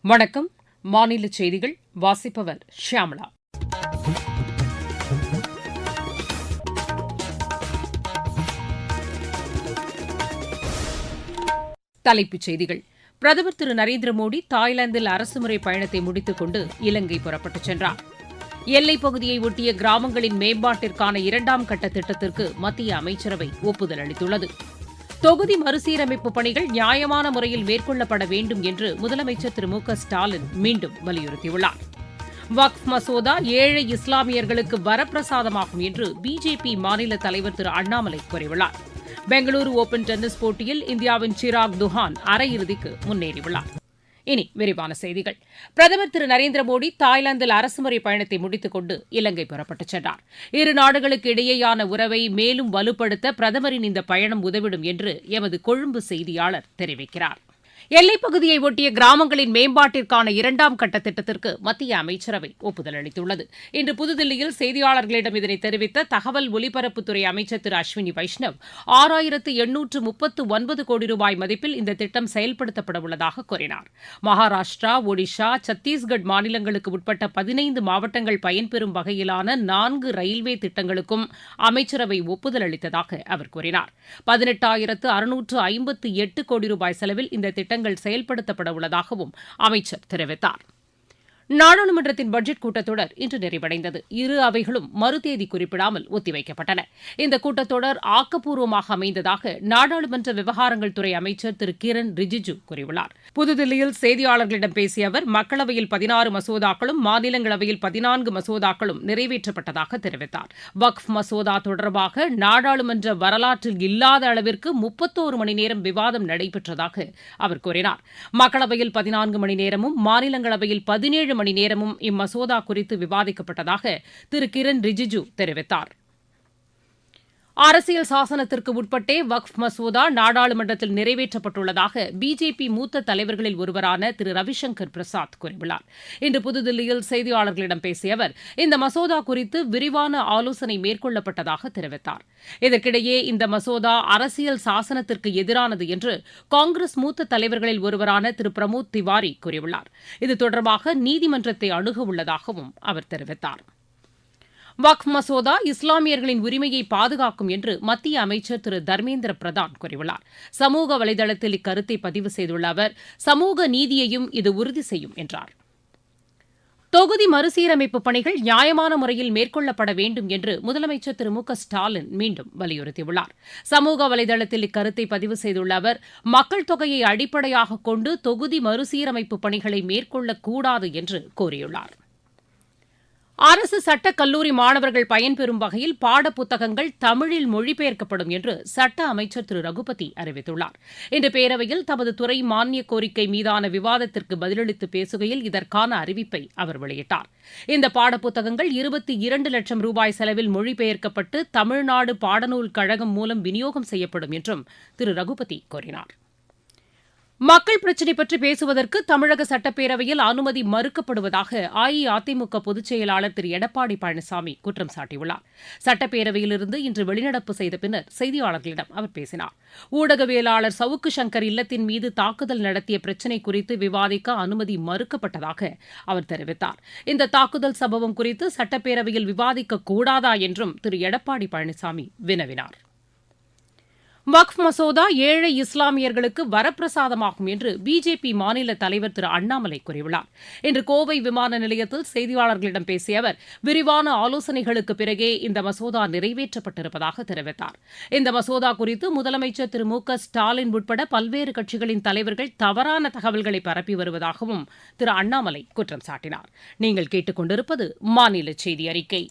வணக்கம். மாநில செய்திகள் வாசிப்பவர் ஷியாமளா தலைப்புச் செய்திகள். பிரதமர் திரு நரேந்திர மோடி தாய்லாந்தில் அரசுமுறை பயணத்தை முடித்துக் கொண்டு இலங்கை புறப்பட்டுச் சென்றார். எல்லைப் பகுதியை ஒட்டிய கிராமங்களின் மேம்பாட்டிற்கான இரண்டாம் கட்ட திட்டத்திற்கு மத்திய அமைச்சரவை ஒப்புதல் அளித்துள்ளது. தொகுதி மறுசீரமைப்பு பணிகள் நியாயமான முறையில் மேற்கொள்ளப்பட வேண்டும் என்று முதலமைச்சர் திரு மு க ஸ்டாலின் மீண்டும் வலியுறுத்தியுள்ளார். வக்ஃப் மசோதா ஏழை இஸ்லாமியர்களுக்கு வரப்பிரசாதமாகும் என்று பிஜேபி மாநில தலைவர் திரு அண்ணாமலை கூறியுள்ளார். பெங்களூரு ஓபன் டென்னிஸ் போட்டியில் இந்தியாவின் சிராக் துஹான் அரையிறுதிக்கு முன்னேறியுள்ளார். இனி விரிவான செய்திகள். பிரதமர் திரு நரேந்திர மோடி தாய்லாந்தில் அரசுமுறை பயணத்தை முடித்துக் கொண்டு இலங்கை புறப்பட்டுச் சென்றார். இரு நாடுகளுக்கு இடையேயான உறவை மேலும் வலுப்படுத்த பிரதமரின் இந்த பயணம் உதவிடும் என்று எமது கொழும்பு செய்தியாளர் தெரிவிக்கிறார். எல்லைப்பகுதியை ஒட்டிய கிராமங்களின் மேம்பாட்டிற்கான இரண்டாம் கட்ட திட்டத்திற்கு மத்திய அமைச்சரவை ஒப்புதல் அளித்துள்ளது. இன்று புதுதில்லியில் செய்தியாளர்களிடம் இதனை தெரிவித்த தகவல் ஒலிபரப்புத்துறை அமைச்சர் திரு அஸ்வினி வைஷ்ணவ் ஆறாயிரத்து எண்ணூற்று முப்பத்து ஒன்பது கோடி ரூபாய் மதிப்பில் இந்த திட்டம் செயல்படுத்தப்பட உள்ளதாக கூறினார். மகாராஷ்டிரா ஒடிஷா சத்தீஸ்கட் மாநிலங்களுக்கு உட்பட்ட பதினைந்து மாவட்டங்கள் பயன்பெறும் வகையிலான நான்கு ரயில்வே திட்டங்களுக்கும் அமைச்சரவை ஒப்புதல் அளித்ததாக அவர் கூறினார். பதினெட்டாயிரத்து அறுநூற்று ஐம்பத்து எட்டு கோடி ரூபாய் செலவில் இந்த திட்டங்கள் செயல்படுத்தப்பட உள்ளதாகவும் அமைச்சர் தெரிவித்தார். நாடாளுமன்றத்தின் பட்ஜெட் கூட்டத்தொடர் இன்று நிறைவடைந்தது. இரு அவைகளும் மறுதேதி குறிப்பிடாமல் ஒத்திவைக்கப்பட்டன. இந்த கூட்டத்தொடர் ஆக்கப்பூர்வமாக அமைந்ததாக நாடாளுமன்ற விவகாரங்கள் துறை அமைச்சர் திரு கிரண் ரிஜிஜு கூறியுள்ளார். புதுதில்லியில் செய்தியாளர்களிடம் பேசிய அவர் மக்களவையில் பதினாறு மசோதாக்களும் மாநிலங்களவையில் பதினான்கு மசோதாக்களும் நிறைவேற்றப்பட்டதாக தெரிவித்தார். வக்ஃப் மசோதா தொடர்பாக நாடாளுமன்ற வரலாற்றில் இல்லாத அளவிற்கு முப்பத்தோரு மணி நேரம் விவாதம் நடைபெற்றதாக அவர் கூறினார். மக்களவையில் பதினான்கு மணி நேரமும் மாநிலங்களவையில் பதினேழு மணி நேரமும் இம்மசோதா குறித்து விவாதிக்கப்பட்டதாக திரு. கிரண் ரிஜிஜு தெரிவித்தார். அரசியல் சாசனத்திற்கு உட்பட்டே வக்ஃப் மசோதா நாடாளுமன்றத்தில் நிறைவேற்றப்பட்டுள்ளதாக பிஜேபி மூத்த தலைவர்களில் ஒருவரான திரு ரவிசங்கர் பிரசாத் கூறியுள்ளார். இன்று புதுதில்லியில் செய்தியாளர்களிடம் பேசிய அவர் இந்த மசோதா குறித்து விரிவான ஆலோசனை மேற்கொள்ளப்பட்டதாக தெரிவித்தார். இதற்கிடையே இந்த மசோதா அரசியல் சாசனத்திற்கு எதிரானது என்று காங்கிரஸ் மூத்த தலைவர்களில் ஒருவரான திரு பிரமோத் திவாரி கூறியுள்ளார். இது தொடர்பாக நீதிமன்றத்தை அணுக உள்ளதாகவும் அவர் தெரிவித்தார். வக்ஃப் மசோதா இஸ்லாமியர்களின் உரிமையை பாதுகாக்கும் என்று மத்திய அமைச்சர் திரு தர்மேந்திர பிரதான் கூறியுள்ளார். சமூக வலைதளத்தில் இக்கருத்தை பதிவு செய்துள்ள அவர் சமூக நீதியையும் இது உறுதி செய்யும் என்றார். தொகுதி மறுசீரமைப்பு பணிகள் நியாயமான முறையில் மேற்கொள்ளப்பட வேண்டும் என்று முதலமைச்சர் திரு மு ஸ்டாலின் மீண்டும் வலியுறுத்தியுள்ளார். சமூக வலைதளத்தில் இக்கருத்தை பதிவு செய்துள்ள அவர் மக்கள் தொகையை அடிப்படையாக கொண்டு தொகுதி மறுசீரமைப்பு பணிகளை மேற்கொள்ளக்கூடாது என்று கூறியுள்ளார். அரசு சட்டக் கல்லூரி மாணவர்கள் பயன்பெறும் வகையில் பாடப்புத்தகங்கள் தமிழில் மொழிபெயர்க்கப்படும் என்று சட்ட அமைச்சர் திரு. ரகுபதி அறிவித்துள்ளார். இன்று பேரவையில் தமது துறை மானிய கோரிக்கை மீதான விவாதத்திற்கு பதிலளித்து பேசுகையில் இதற்கான அறிவிப்பை அவர் வெளியிட்டார். இந்த பாடப்புத்தகங்கள் இருபத்தி இரண்டு லட்சம் ரூபாய் செலவில் மொழிபெயர்க்கப்பட்டு தமிழ்நாடு பாடநூல் கழகம் மூலம் விநியோகம் செய்யப்படும் என்றும் திரு. ரகுபதி கூறினாா் மக்கள் பிரச்சினை பற்றி பேசுவதற்கு தமிழக சட்டப்பேரவையில் அனுமதி மறுக்கப்படுவதாக அஇஅதிமுக பொதுச் செயலாளர் திரு. எடப்பாடி பழனிசாமி குற்றம் சாட்டியுள்ளார். சட்டப்பேரவையிலிருந்து இன்று வெளிநடப்பு செய்த பின்னர் செய்தியாளர்களிடம் அவர் பேசினார். ஊடகவியலாளர் சவுக்கு சங்கர் இல்லத்தின் மீது தாக்குதல் நடத்திய பிரச்சினை குறித்து விவாதிக்க அனுமதி மறுக்கப்பட்டதாக அவர் தெரிவித்தார். இந்த தாக்குதல் சம்பவம் குறித்து சட்டப்பேரவையில் விவாதிக்க கூடாதா என்றும் திரு. எடப்பாடி பழனிசாமி வினவினார். வக்ஃப் மசோதா ஏழை இஸ்லாமியர்களுக்கு வரப்பிரசாதமாகும் என்று பிஜேபி மாநில தலைவர் திரு அண்ணாமலை கூறியுள்ளார். இன்று கோவை விமான நிலையத்தில் செய்தியாளர்களிடம் பேசிய அவர் விரிவான ஆலோசனைகளுக்கு பிறகே இந்த மசோதா நிறைவேற்றப்பட்டிருப்பதாக தெரிவித்தார். இந்த மசோதா குறித்து முதலமைச்சர் திரு மு க ஸ்டாலின் உட்பட பல்வேறு கட்சிகளின் தலைவர்கள் தவறான தகவல்களை பரப்பி வருவதாகவும் திரு அண்ணாமலை குற்றம் சாட்டினார். நீங்கள் கேட்டுக்கொண்டிருப்பது மாநில செய்தி அறிக்கை.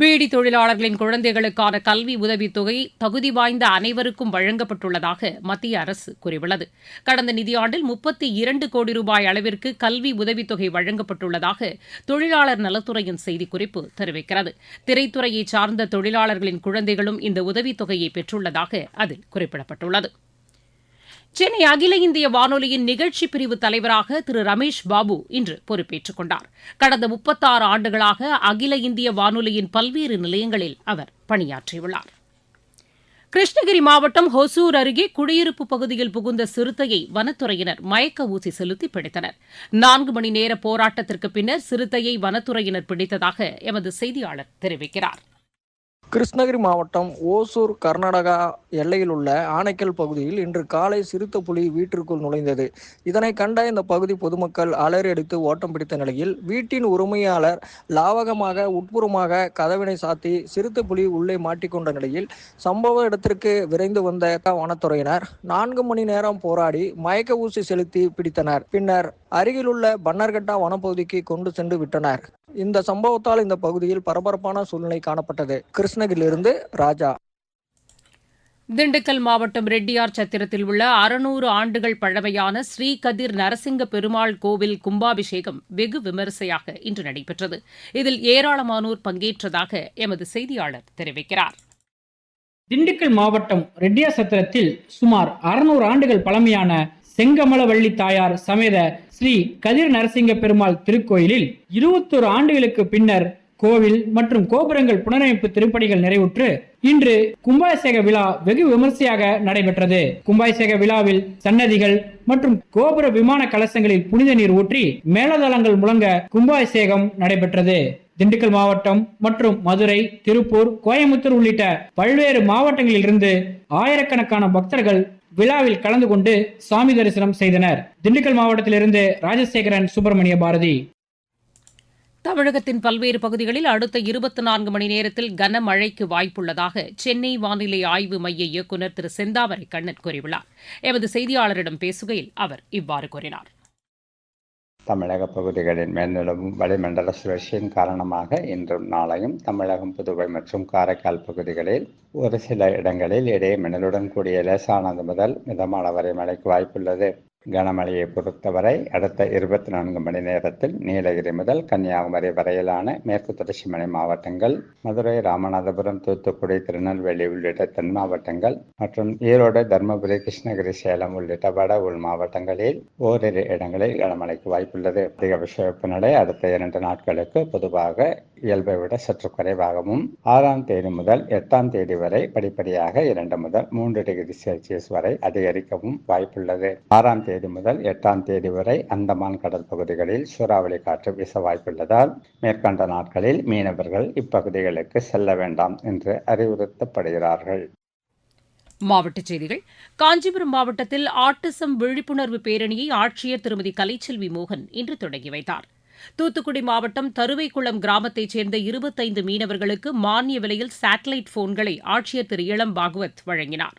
பீடி தொழிலாளர்களின் குழந்தைகளுக்கான கல்வி உதவித்தொகை தகுதி வாய்ந்த அனைவருக்கும் வழங்கப்பட்டுள்ளதாக மத்திய அரசு கூறியுள்ளது. கடந்த நிதியாண்டில் முப்பத்தி இரண்டு கோடி ரூபாய் அளவிற்கு கல்வி உதவித்தொகை வழங்கப்பட்டுள்ளதாக தொழிலாளர் நலத்துறையின் செய்திக்குறிப்பு தெரிவிக்கிறது. திரைத்துறையை சார்ந்த தொழிலாளர்களின் குழந்தைகளும் இந்த உதவித்தொகையை பெற்றுள்ளதாக அதில் குறிப்பிடப்பட்டுள்ளது. சென்னை அகில இந்திய வானொலியின் நிகழ்ச்சி பிரிவு தலைவராக திரு ரமேஷ் பாபு இன்று பொறுப்பேற்றுக் கொண்டார். கடந்த முப்பத்தாறு ஆண்டுகளாக அகில இந்திய வானொலியின் பல்வேறு நிலையங்களில் அவர் பணியாற்றியுள்ளார். கிருஷ்ணகிரி மாவட்டம் ஹொசூர் அருகே குடியிருப்பு பகுதியில் புகுந்த சிறுத்தையை வனத்துறையினர் மயக்க ஊசி செலுத்தி பிடித்தனர். நான்கு மணி நேர போராட்டத்திற்கு பின்னர் சிறுத்தையை வனத்துறையினர் பிடித்ததாக எமது செய்தியாளர் தெரிவிக்கிறார். கிருஷ்ணகிரி மாவட்டம் ஓசூர் கர்நாடகா எல்லையில் உள்ள ஆனைக்கல் பகுதியில் இன்று காலை சிறுத்த புலி வீட்டிற்குள் நுழைந்தது. இதனை கண்ட இந்த பகுதி பொதுமக்கள் அலறியடித்து ஓட்டம் பிடித்த நிலையில் வீட்டின் உரிமையாளர் லாவகமாக உட்புறமாக கதவினை சாத்தி சிறுத்த புலி உள்ளே மாட்டிக்கொண்ட நிலையில் சம்பவ இடத்திற்கு விரைந்து வந்த வனத்துறையினர் நான்கு மணி நேரம் போராடி மயக்க ஊசி செலுத்தி பிடித்தனர். பின்னர் அருகிலுள்ள பன்னர்கட்டா வனப்பகுதிக்கு கொண்டு சென்று விட்டனர். இந்த சம்பவத்தால் இந்த பகுதியில் பரபரப்பான சூழ்நிலை காணப்பட்டது. கிருஷ்ணகிரியிலிருந்து ராஜா. திண்டுக்கல் மாவட்டம் ரெட்டியார் சத்திரத்தில் உள்ள அறுநூறு ஆண்டுகள் பழமையான ஸ்ரீ கதிர் நரசிங்க பெருமாள் கோவில் கும்பாபிஷேகம் வெகு விமரிசையாக இன்று நடைபெற்றது. இதில் ஏராளமானோர் பங்கேற்றதாக எமது செய்தியாளர் தெரிவிக்கிறார். திண்டுக்கல் மாவட்டம் ரெட்டியாசத்திரத்தில் சுமார் அறுநூறு ஆண்டுகள் பழமையான செங்கமலவள்ளி தாயார் சமேத ஸ்ரீ கதிர் நரசிங்க பெருமாள் திருக்கோயிலில் இருபத்தொரு ஆண்டுகளுக்கு பின்னர் கோவில் மற்றும் கோபுரங்கள் புனரமைப்பு திருப்பணிகள் நிறைவுற்று இன்று கும்பாபிஷேக விழா வெகு விமர்சையாக நடைபெற்றது. கும்பாபிஷேக விழாவில் சன்னதிகள் மற்றும் கோபுர விமான கலசங்களில் புனித நீர் ஊற்றி மேலதளங்கள் முழங்க கும்பாபிஷேகம் நடைபெற்றது. திண்டுக்கல் மாவட்டம் மற்றும் மதுரை திருப்பூர் கோயம்புத்தூர் உள்ளிட்ட பல்வேறு மாவட்டங்களில் இருந்து ஆயிரக்கணக்கான பக்தர்கள் விழாவில் கலந்து கொண்டு சாமி தரிசனம் செய்தனர். திண்டுக்கல் மாவட்டத்திலிருந்து ராஜசேகரன் சுப்பிரமணிய பாரதி. தமிழகத்தின் பல்வேறு பகுதிகளில் அடுத்த இருபத்தி நான்கு மணி நேரத்தில் கனமழைக்கு வாய்ப்புள்ளதாக சென்னை வானிலை ஆய்வு மைய இயக்குநர் திரு செந்தாமரை கண்ணன் கூறியுள்ளார். எமது செய்தியாளரிடம் பேசுகையில் அவர் இவ்வாறு கூறினார். தமிழக பகுதிகளின் மேல்நிலவும் வளிமண்டல சுழற்சியின் காரணமாக இன்றும் நாளையும் தமிழகம் புதுவை மற்றும் காரைக்கால் பகுதிகளில் ஒரு சில இடங்களில் இடையே மின்னலுடன் கூடிய லேசானது முதல் மிதமான வரை மழைக்கு வாய்ப்புள்ளது. கனமழையை பொறுத்தவரை அடுத்த இருபத்தி நான்கு மணி நேரத்தில் நீலகிரி முதல் கன்னியாகுமரி வரையிலான மேற்கு தொடர்ச்சி மலை மாவட்டங்கள் மதுரை ராமநாதபுரம் தூத்துக்குடி திருநெல்வேலி உள்ளிட்ட தென் மாவட்டங்கள் மற்றும் ஈரோடு தருமபுரி கிருஷ்ணகிரி சேலம் உள்ளிட்ட வட உள் மாவட்டங்களில் ஓரிரு இடங்களில் கனமழைக்கு வாய்ப்புள்ளது. அதிகபட்ச வெப்பநிலை அடுத்த இரண்டு நாட்களுக்கு பொதுவாக இயல்பை விட சற்று குறைவாகவும் ஆறாம் தேதி முதல் எட்டாம் தேதி வரை படிப்படியாக இரண்டு முதல் மூன்று டிகிரி செல்சியஸ் வரை அதிகரிக்கவும் வாய்ப்புள்ளது. ஆறாம் தேதி முதல் எட்டாம் தேதி வரை அந்தமான் கடல் பகுதிகளில் சூறாவளி காற்று வீச வாய்ப்புள்ளதால் மேற்கண்ட நாட்களில் மீனவர்கள் இப்பகுதிகளுக்கு செல்ல வேண்டாம் என்று அறிவுறுத்தப்படுகிறார்கள். மாவட்டச் செய்திகள். காஞ்சிபுரம் மாவட்டத்தில் ஆட்டிசம் விழிப்புணர்வு பேரணியை ஆட்சியர் திருமதி கலைச்செல்வி மோகன் இன்று தொடங்கி வைத்தார். தூத்துக்குடி மாவட்டம் தருவைக்குளம் கிராமத்தைச் சேர்ந்த இருபத்தைந்து மீனவர்களுக்கு மானிய விலையில் சேட்டலைட் போன்களை ஆட்சியர் திரு இளம் பாகவத் வழங்கினார்.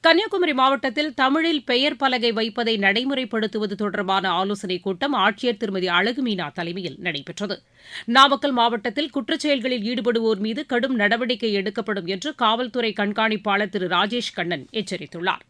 கன்னியாகுமரி மாவட்டத்தில் தமிழில் பெயர் பலகை வைப்பதை நடைமுறைப்படுத்துவது தொடர்பான ஆலோசனைக் கூட்டம் ஆட்சியர் திருமதி அழகுமீனா தலைமையில் நடைபெற்றது. நாமக்கல் மாவட்டத்தில் குற்றச்செயல்களில் ஈடுபடுவோர் மீது கடும் நடவடிக்கை எடுக்கப்படும் என்று காவல்துறை கண்காணிப்பாளர் திரு ராஜேஷ் கண்ணன் எச்சரித்துள்ளார்.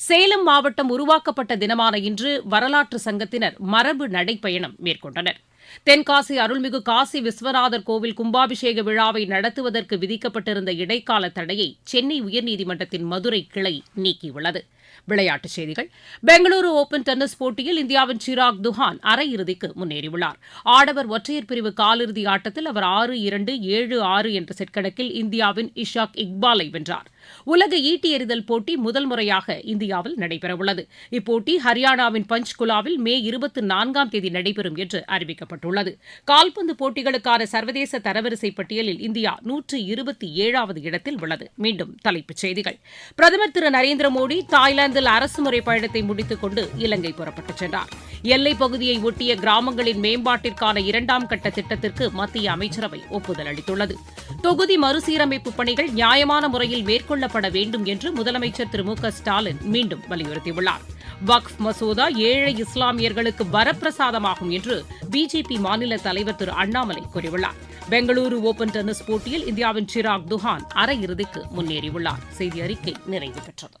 சேலம் மாவட்டம் உருவாக்கப்பட்ட தினமான இன்று வரலாற்று சங்கத்தினர் மரபு நடைப்பயணம் மேற்கொண்டனர். தென்காசி அருள்மிகு காசி விஸ்வநாதர் கோவில் கும்பாபிஷேக விழாவை நடத்துவதற்கு விதிக்கப்பட்டிருந்த இடைக்கால தடையை சென்னை உயர்நீதிமன்றத்தின் மதுரை கிளை நீக்கியுள்ளது. விளையாட்டுச் செய்திகள். பெங்களூரு ஓபன் டென்னிஸ் போட்டியில் இந்தியாவின் சிராக் துஹான் அரையிறுதிக்கு முன்னேறியுள்ளார். ஆடவர் ஒற்றையர் பிரிவு காலிறுதி ஆட்டத்தில் அவர் ஆறு இரண்டு ஏழு ஆறு என்ற செட் கணக்கில் இந்தியாவின் இஷாக் இக்பாலை வென்றார். உலக ஈட்டி எறிதல் போட்டி முதல் முறையாக இந்தியாவில் நடைபெறவுள்ளது. இப்போட்டி ஹரியானாவின் பஞ்ச்குலாவில் மே இருபத்தி நான்காம் தேதி நடைபெறும் என்று அறிவிக்கப்பட்டுள்ளது. கால்பந்து போட்டிகளுக்கான சர்வதேச தரவரிசை பட்டியலில் இந்தியா நூற்று இருபத்தி ஏழாவது இடத்தில் உள்ளது. மீண்டும் தலைப்புச் செய்திகள். பிரதமர் திரு நரேந்திர மோடி தாய்லாந்து தாய்லாந்தில் அரசுமுறை பயணத்தை முடித்துக் கொண்டு இலங்கை புறப்பட்டுச் சென்றார். எல்லைப் பகுதியை ஒட்டிய கிராமங்களின் மேம்பாட்டிற்கான இரண்டாம் கட்ட திட்டத்திற்கு மத்திய அமைச்சரவை ஒப்புதல் அளித்துள்ளது. தொகுதி மறுசீரமைப்பு பணிகள் நியாயமான முறையில் மேற்கொள்ளப்பட வேண்டும் என்று முதலமைச்சர் திரு மு ஸ்டாலின் மீண்டும் வலியுறுத்தியுள்ளார். வக்ஃப் மசோதா ஏழை இஸ்லாமியர்களுக்கு வரப்பிரசாதமாகும் என்று பிஜேபி மாநில தலைவர் திரு அண்ணாமலை கூறியுள்ளார். பெங்களூரு ஓபன் டென்னிஸ் போட்டியில் இந்தியாவின் சிராக் துஹான் அரையிறுதிக்கு முன்னேறியுள்ளார். செய்தி அறிக்கை நிறைவு பெற்றது.